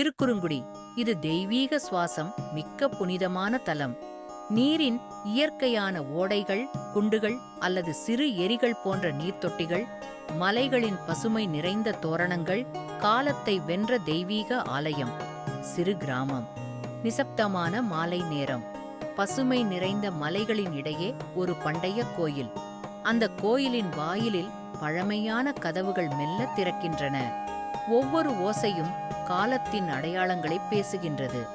திருக்குறுங்குடி. இது தெய்வீக சுவாசம் மிக்க புனிதமான தலம். நீரின் இயற்கையான ஓடைகள் குண்டுகள் அல்லது சிறு எரிகள் போன்ற நீர்த்தொட்டிகள் மலைகளின் பசுமை நிறைந்த தோரணங்கள் காலத்தை வென்ற தெய்வீக ஆலயம். சிறு கிராமம். நிசப்தமான மாலை நேரம். பசுமை நிறைந்த மலைகளின் இடையே ஒரு பண்டைய கோயில். அந்த கோயிலின் வாயிலில் பழமையான கதவுகள் மெல்ல திறக்கின்றன. ஒவ்வொரு ஓசையும் காலத்தின் அடையாளங்களை பேசுகின்றது.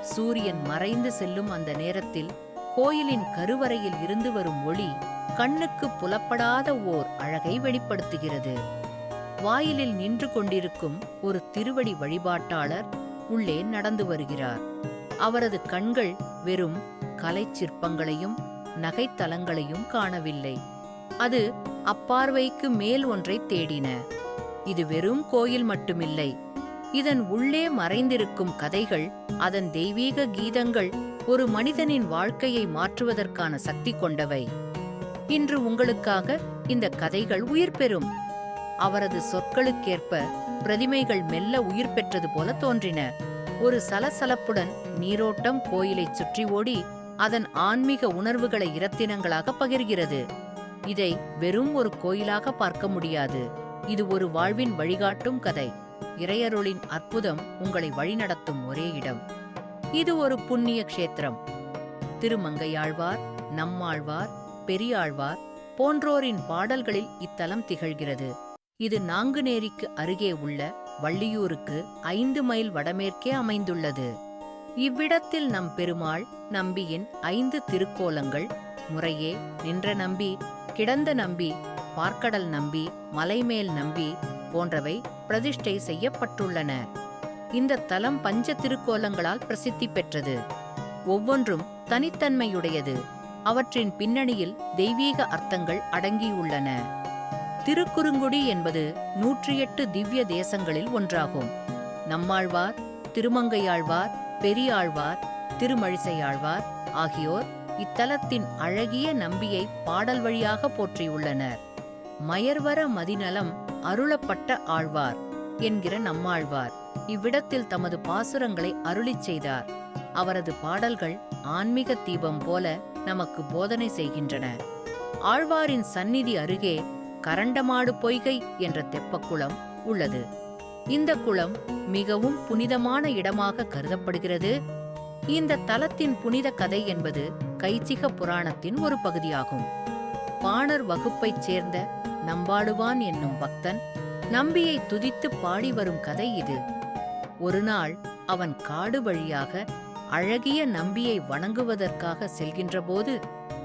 சூரியன் மறைந்து செல்லும் அந்த நேரத்தில் கோயிலின் கருவறையில் இருந்து வரும் ஒளி கண்ணுக்கு புலப்படாத ஓர் அழகை வெளிப்படுத்துகிறது. வாயிலில் நின்று கொண்டிருக்கும் ஒரு திருவடி வழிபாட்டாளர் உள்ளே நடந்து வருகிறார். அவரது கண்கள் வெறும் கலை சிற்பங்களையும் நகைத்தலங்களையும் காணவில்லை. அது அப்பார்வைக்கு மேல் ஒன்றை தேடின. இது வெறும் கோயில் மட்டுமில்லை இதன் உள்ளே மறைந்திருக்கும் கதைகள் அதன் தெய்வீக கீதங்கள் ஒரு மனிதனின் வாழ்க்கையை மாற்றுவதற்கான சக்தி கொண்டவை. இன்று உங்களுக்காக இந்த கதைகள் உயிர் பெறும். அவரது சொற்களுக்கேற்ப பிரதிமைகள் மெல்ல உயிர் பெற்றது போல தோன்றின. ஒரு சலசலப்புடன் நீரோட்டம் கோயிலைச் சுற்றி ஓடி அதன் ஆன்மீக உணர்வுகளை இரத்தினங்களாக பகிர்கிறது. இதை வெறும் ஒரு கோயிலாக பார்க்க முடியாது. இது ஒரு வாழ்வின் வழிகாட்டும் கதை. இறையருளின் அற்புதம் உங்களை வழிநடத்தும் ஒரே இடம். இது ஒரு புண்ணிய க்ஷேத்திரம். திருமங்கையாழ்வார் நம்மாழ்வார் பெரியாழ்வார் போன்றோரின் பாடல்களில் இத்தலம் திகழ்கிறது. இது நாங்குநேரிக்கு அருகே உள்ள வள்ளியூருக்கு ஐந்து மைல் வடமேற்கே அமைந்துள்ளது. இவ்விடத்தில் நம் பெருமாள் நம்பியின் ஐந்து திருக்கோலங்கள் முறையே நின்ற நம்பி கிடந்த நம்பி பார்க்கடல் நம்பி மலைமேல் நம்பி போன்றவை பிரதிஷ்டை செய்யப்பட்டுள்ளன. இந்த தலம் பஞ்ச திருக்கோலங்களால் பிரசித்தி பெற்றது. ஒவ்வொன்றும் தனித்தன்மையுடையது. அவற்றின் பின்னணியில் தெய்வீக அர்த்தங்கள் அடங்கியுள்ளன. திருக்குறுங்குடி என்பது நூற்றி எட்டு திவ்ய தேசங்களில் ஒன்றாகும். நம்மாழ்வார் திருமங்கையாழ்வார் பெரியாழ்வார் திருமழிசையாழ்வார் ஆகியோர் இத்தலத்தின் அழகிய நம்பியை பாடல் வழியாக போற்றியுள்ளனர். மயர்வர மதிநலம் அருளப்பட்ட ஆழ்வார் என்கிற நம்மாழ்வார். இவ்விடத்தில் தமது பாசுரங்களை அருளிச் செய்தார். அவரது பாடல்கள் ஆன்மீக தீபம் போல நமக்கு போதனை செய்கின்றன. ஆழ்வாரின் சந்நிதி அருகே கரண்டமாடு பொய்கை என்ற தெப்பக்குளம் உள்ளது. இந்த குளம் மிகவும் புனிதமான இடமாக கருதப்படுகிறது. இந்த தலத்தின் புனித கதை என்பது கைச்சிக புராணத்தின் ஒரு பகுதியாகும். பாணர் வகுப்பைச் சேர்ந்த நம்பாடுவான் என்னும் பக்தன் நம்பியை துதித்து பாடி வரும் கதை இது. ஒருநாள் அவன் காடு வழியாக அழகிய நம்பியை வணங்குவதற்காக செல்கின்றபோது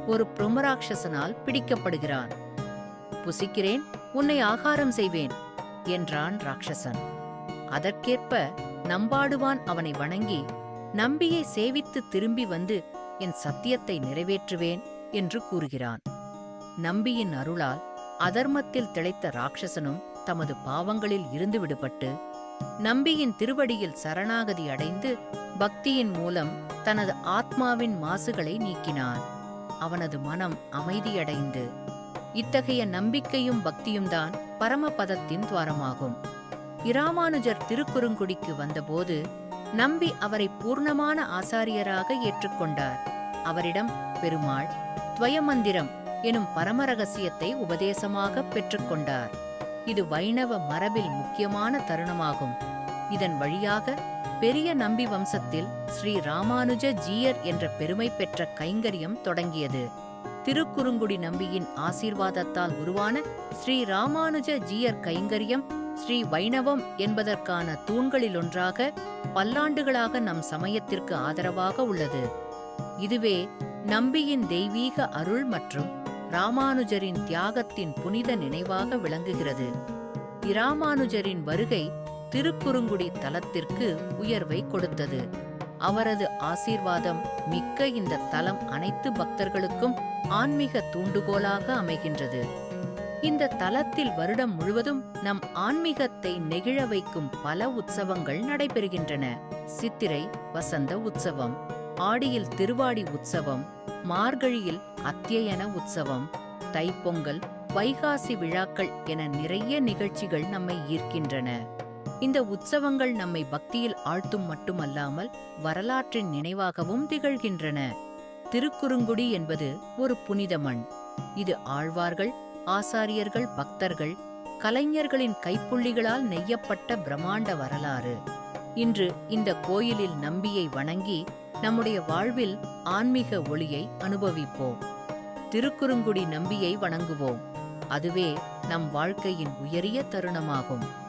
ஒரு பிரம்மராட்சசனால் பிடிக்கப்படுகிறான். புசிக்கிறேன் உன்னை ஆகாரம் செய்வேன் என்றான் ராட்சசன். அதற்கேற்ப நம்பாடுவான் அவனை வணங்கி நம்பியை சேவித்து திரும்பி வந்து என் சத்தியத்தை நிறைவேற்றுவேன் என்று கூறுகிறான். நம்பியின் அருளால் அதர்மத்தில் திளைத்த ராட்சசனும் தமது பாவங்களில் இருந்து விடுபட்டு நம்பியின் திருவடியில் சரணாகதி அடைந்து பக்தியின் மூலம் தனது ஆத்மாவின் மாசுகளை நீக்கினான். அவனது மனம் அமைதியடைந்து இத்தகைய நம்பிக்கையும் பக்தியும்தான் பரமபதத்தின் துவாரமாகும். இராமானுஜர் திருக்குறுங்குடிக்கு வந்தபோது நம்பி அவரை பூர்ணமான ஆசாரியராக ஏற்றுக்கொண்டார். அவரிடம் பெருமாள் துவயமந்திரம் எனும் பரமரகசியத்தை உபதேசமாக பெற்றுக்கொண்டார். இது வைணவ மரபில் முக்கியமான தருணமாகும். இதன் வழியாக பெரிய நம்பி வம்சத்தில் ஸ்ரீ ராமானுஜ ஜீயர் என்ற பெருமை பெற்ற கைங்கரியம் தொடங்கியது. திருக்குறுங்குடி நம்பியின் ஆசீர்வாதத்தால் உருவான ஸ்ரீ ராமானுஜ ஜீயர் கைங்கரியம் ஸ்ரீ வைணவம் என்பதற்கான தூண்களிலொன்றாக பல்லாண்டுகளாக நம் சமயத்திற்கு ஆதரவாக உள்ளது. இதுவே நம்பியின் தெய்வீக அருள் மற்றும் ராமானுஜரின் தியாகத்தின் புனித நினைவாக விளங்குகிறது. இராமானுஜரின் வருகை திருக்குறுங்குடி தலத்திற்கு உயர்வை கொடுத்தது. அவரது ஆசீர்வாதம் மிக்க இந்த தலம் அனைத்து பக்தர்களுக்கும் ஆன்மீக தூண்டுகோலாக அமைகின்றது. இந்த தலத்தில் வருடம் முழுவதும் நம் ஆன்மீகத்தை நெகிழ வைக்கும் பல உற்சவங்கள் நடைபெறுகின்றன. சித்திரை வசந்த உற்சவம். ஆடியில் திருவாடி உற்சவம் மார்கழியில் அத்தியன உற்சவம் தைப்பொங்கல் வைகாசி விழாக்கள் என நிறைய நிகழ்ச்சிகள் நம்மை ஈர்க்கின்றன. இந்த உற்சவங்கள் நம்மை பக்தியில் ஆழ்த்தும் மட்டுமல்லாமல் வரலாற்றின் நினைவாகவும் திகழ்கின்றன. திருக்குறுங்குடி என்பது ஒரு புனித மண். இது ஆழ்வார்கள் ஆசாரியர்கள் பக்தர்கள் கலைஞர்களின் கைப்புள்ளிகளால் நெய்யப்பட்ட பிரம்மாண்ட வரலாறு. இன்று இந்த கோயிலில் நம்பியை வணங்கி நம்முடைய வாழ்வில் ஆன்மீக ஒளியை அனுபவிப்போம். திருக்குறுங்குடி நம்பியை வணங்குவோம். அதுவே நம் வாழ்க்கையின் உயரிய தருணமாகும்.